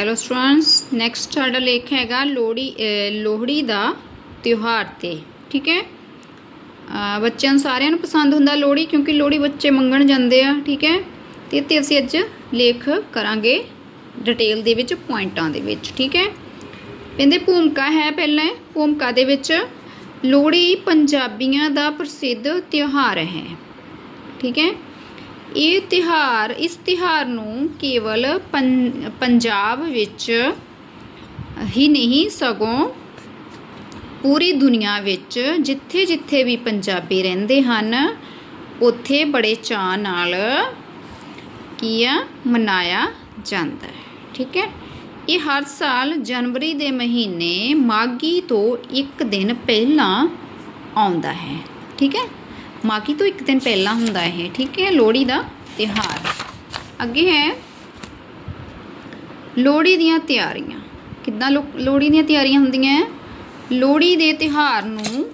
Hello students next ਸਾਡਾ ਲੇਖ ਹੈਗਾ ਲੋਹੜੀ ਲੋਹੜੀ ਦਾ ਤਿਉਹਾਰ ਤੇ, ਠੀਕ ਹੈ? ਬੱਚਿਆਂ ਨੂੰ ਸਾਰਿਆਂ ਨੂੰ ਪਸੰਦ ਹੁੰਦਾ ਲੋਹੜੀ ਕਿਉਂਕਿ ਲੋਹੜੀ ਬੱਚੇ ਮੰਗਣ ਜਾਂਦੇ ਆ, ਠੀਕ ਹੈ? ਤੇ ਤੇ ਅਸੀਂ ਅੱਜ ਲੇਖ ਕਰਾਂਗੇ ਡਿਟੇਲ ਦੇ ਵਿੱਚ ਪੁਆਇੰਟਾਂ ਦੇ ਵਿੱਚ, ਠੀਕ ਹੈ? ਕਹਿੰਦੇ ਭੂਮਿਕਾ ਹੈ ਪਹਿਲਾਂ, ਭੂਮਿਕਾ ਦੇ ਵਿੱਚ ਲੋਹੜੀ ਪੰਜਾਬੀਆਂ ਦਾ ਪ੍ਰਸਿੱਧ ਤਿਉਹਾਰ ਹੈ, ਠੀਕ ਹੈ? ਇਹ ਤਿਹਾਰ ਇਸ ਤਿਹਾਰ ਨੂੰ ਕੇਵਲ ਪੰ- ਪੰਜਾਬ ਵਿੱਚ ਹੀ ਨਹੀਂ, ਸਗੋਂ ਪੂਰੀ ਦੁਨੀਆ ਵਿੱਚ ਜਿੱਥੇ-ਜਿੱਥੇ ਵੀ ਪੰਜਾਬੀ ਰਹਿੰਦੇ ਹਨ, ਉੱਥੇ ਬੜੇ ਚਾਅ ਨਾਲ ਕੀ ਆ, ਮਨਾਇਆ ਜਾਂਦਾ ਹੈ। ਠੀਕ ਹੈ? ਇਹ ਹਰ ਸਾਲ ਜਨਵਰੀ ਦੇ ਮਹੀਨੇ ਮਾਘੀ ਤੋਂ ਇੱਕ ਦਿਨ ਪਹਿਲਾਂ ਆਉਂਦਾ ਹੈ। ਠੀਕ ਹੈ? ਮਾਘੀ ਤੋਂ ਇੱਕ ਦਿਨ ਪਹਿਲਾਂ ਹੁੰਦਾ ਇਹ, ਠੀਕ ਹੈ? ਲੋਹੜੀ ਦਾ ਤਿਹਾਰ ਅੱਗੇ ਹੈ, ਲੋਹੜੀ ਦੀਆਂ ਤਿਆਰੀਆਂ। ਕਿੱਦਾਂ ਲੋ- ਲੋਹੜੀ ਦੀਆਂ ਤਿਆਰੀਆਂ ਹੁੰਦੀਆਂ ਲੋਹੜੀ ਦੇ ਤਿਹਾਰ ਨੂੰ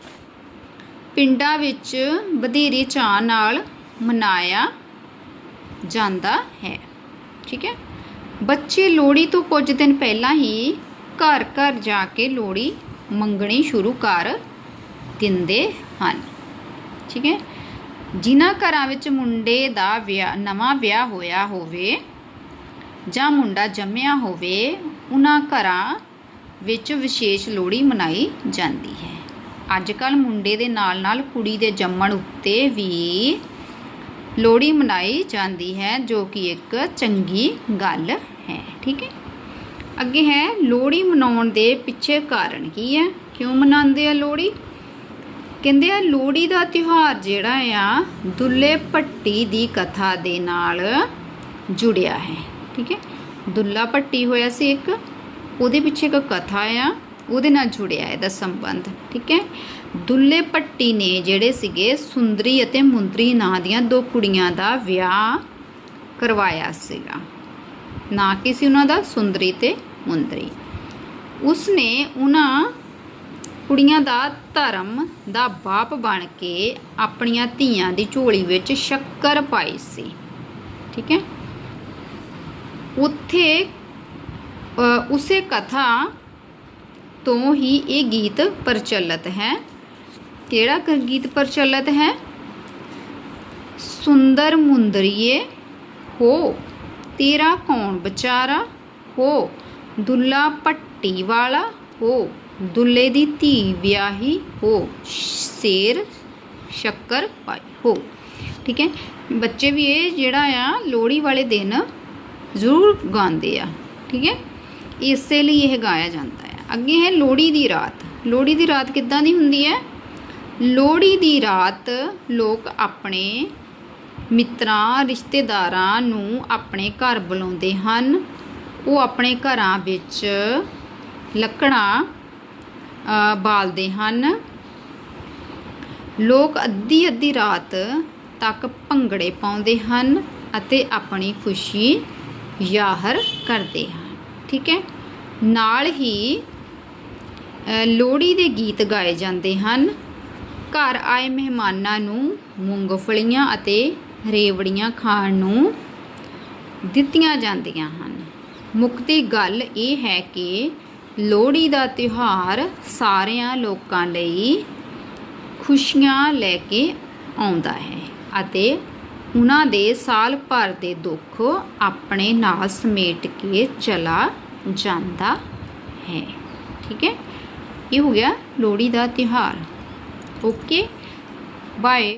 ਪਿੰਡਾਂ ਵਿੱਚ ਵਧੇਰੇ ਚਾਅ ਨਾਲ ਮਨਾਇਆ ਜਾਂਦਾ ਹੈ। ਠੀਕ ਹੈ? ਬੱਚੇ ਲੋਹੜੀ ਤੋਂ ਕੁਝ ਦਿਨ ਪਹਿਲਾਂ ਹੀ ਘਰ ਘਰ ਜਾ ਕੇ ਲੋਹੜੀ ਮੰਗਣੀ ਸ਼ੁਰੂ ਕਰ ਦਿੰਦੇ ਹਨ। ਠੀਕ ਹੈ? ਜਿਨ੍ਹਾਂ ਘਰਾਂ ਵਿੱਚ ਮੁੰਡੇ ਦਾ ਵਿਆਹ, ਨਵਾਂ ਵਿਆਹ ਹੋਇਆ ਹੋਵੇ ਜਾਂ ਮੁੰਡਾ ਜੰਮਿਆ ਹੋਵੇ, ਉਹਨਾਂ ਘਰਾਂ ਵਿੱਚ ਵਿਸ਼ੇਸ਼ ਲੋਹੜੀ ਮਨਾਈ ਜਾਂਦੀ ਹੈ। ਅੱਜ ਕੱਲ ਮੁੰਡੇ ਦੇ ਨਾਲ ਨਾਲ ਕੁੜੀ ਦੇ ਜੰਮਣ ਉੱਤੇ ਵੀ ਲੋਹੜੀ ਮਨਾਈ ਜਾਂਦੀ ਹੈ, ਜੋ ਕਿ ਇੱਕ ਚੰਗੀ ਗੱਲ ਹੈ। ਠੀਕ ਹੈ? ਅੱਗੇ ਹੈ, ਲੋਹੜੀ ਮਨਾਉਣ ਦੇ ਪਿੱਛੇ ਕਾਰਨ ਕੀ ਹੈ? ਕਿਉਂ ਮਨਾਉਂਦੇ ਆ ਲੋਹੜੀ? ਕਹਿੰਦੇ ਆ, ਲੋਹੜੀ ਦਾ ਤਿਉਹਾਰ ਜਿਹੜਾ ਆ, ਦੁੱਲੇ ਭੱਟੀ ਦੀ ਕਥਾ ਦੇ ਨਾਲ ਜੁੜਿਆ ਹੈ। ਠੀਕ ਹੈ? ਦੁੱਲਾ ਭੱਟੀ ਹੋਇਆ ਸੀ ਇੱਕ, ਉਹਦੇ ਪਿੱਛੇ ਇੱਕ ਕਥਾ ਆ, ਉਹਦੇ ਨਾਲ ਜੁੜਿਆ ਇਹਦਾ ਸੰਬੰਧ। ਠੀਕ ਹੈ? ਦੁੱਲੇ ਭੱਟੀ ਨੇ ਜਿਹੜੇ ਸੀਗੇ, ਸੁੰਦਰੀ ਅਤੇ ਮੁੰਦਰੀ ਨਾਂ ਦੀਆਂ ਦੋ ਕੁੜੀਆਂ ਦਾ ਵਿਆਹ ਕਰਵਾਇਆ ਸੀਗਾ। ਨਾ ਕਿ ਸੀ ਉਹਨਾਂ ਦਾ? ਸੁੰਦਰੀ ਤੇ ਮੁੰਦਰੀ। ਉਸਨੇ ਉਹਨਾਂ ਕੁੜੀਆਂ ਦਾ ਧਰਮ ਦਾ ਬਾਪ ਬਣ ਕੇ ਆਪਣੀਆਂ ਧੀਆਂ ਦੀ ਝੋਲੀ ਵਿੱਚ ਸ਼ੱਕਰ ਪਾਈ ਸੀ। ਠੀਕ ਹੈ? ਉੱਥੇ ਅ, ਉਸੇ ਕਥਾ ਤੋਂ ਹੀ ਇਹ ਗੀਤ ਪ੍ਰਚਲਿਤ ਹੈ। ਕਿਹੜਾ ਗੀਤ ਪ੍ਰਚਲਿਤ ਹੈ? ਸੁੰਦਰ ਮੁੰਦਰੀਏ ਹੋ ਤੇਰਾ ਕੌਣ ਵਿਚਾਰਾ ਹੋ? ਦੁੱਲਾ ਪੱਟੀ ਵਾਲਾ ਹੋ। ਦੁੱਲੇ ਦੀ ਧੀ ਵਿਆਹੀ ਹੋ, ਸ਼ੇਰ, ਸ਼ੱਕਰ ਪਾਈ ਹੋ। ਠੀਕ ਹੈ? ਬੱਚੇ ਵੀ ਇਹ ਜਿਹੜਾ ਆ, ਲੋਹੜੀ ਵਾਲੇ ਦਿਨ ਜ਼ਰੂਰ ਗਾਉਂਦੇ ਆ। ਠੀਕ ਹੈ? ਇਸੇ ਲਈ ਇਹ ਗਾਇਆ ਜਾਂਦਾ ਹੈ ਅੱਗੇ ਹੈ ਲੋਹੜੀ ਦੀ ਰਾਤ। ਲੋਹੜੀ ਦੀ ਰਾਤ ਕਿੱਦਾਂ ਦੀ ਹੁੰਦੀ ਹੈ? ਲੋਹੜੀ ਦੀ ਰਾਤ ਲੋਕ ਆਪਣੇ ਮਿੱਤਰਾਂ, ਰਿਸ਼ਤੇਦਾਰਾਂ ਨੂੰ ਆਪਣੇ ਘਰ ਬੁਲਾਉਂਦੇ ਹਨ। ਉਹ ਆਪਣੇ ਘਰਾਂ ਵਿੱਚ ਲੱਕੜਾਂ ਬਾਲਦੇ ਹਨ। ਲੋਕ ਅੱਧੀ ਅੱਧੀ ਰਾਤ ਤੱਕ ਭੰਗੜੇ ਪਾਉਂਦੇ ਹਨ ਅਤੇ ਆਪਣੀ ਖੁਸ਼ੀ ਜ਼ਾਹਰ ਕਰਦੇ ਹਨ। ਠੀਕ ਹੈ? ਨਾਲ ਹੀ ਲੋਹੜੀ ਦੇ ਗੀਤ ਗਾਏ ਜਾਂਦੇ ਹਨ। ਘਰ ਆਏ ਮਹਿਮਾਨਾਂ ਨੂੰ ਮੂੰਗਫਲੀਆਂ ਅਤੇ ਰੇਵੜੀਆਂ ਖਾਣ ਨੂੰ ਦਿੱਤੀਆਂ ਜਾਂਦੀਆਂ ਹਨ। ਮੁੱਕਦੀ ਗੱਲ ਇਹ ਹੈ ਕਿ ਲੋਹੜੀ ਦਾ ਤਿਉਹਾਰ ਸਾਰਿਆਂ ਲੋਕਾਂ ਲਈ ਖੁਸ਼ੀਆਂ ਲੈ ਕੇ ਆਉਂਦਾ ਹੈ ਅਤੇ ਉਹਨਾਂ ਦੇ ਸਾਲ ਭਰ ਦੇ ਦੁੱਖ ਆਪਣੇ ਨਾਲ ਸਮੇਟ ਕੇ ਚਲਾ ਜਾਂਦਾ ਹੈ। ਠੀਕ ਹੈ? ਇਹ ਹੋ ਗਿਆ ਲੋਹੜੀ ਦਾ ਤਿਉਹਾਰ। Okay bye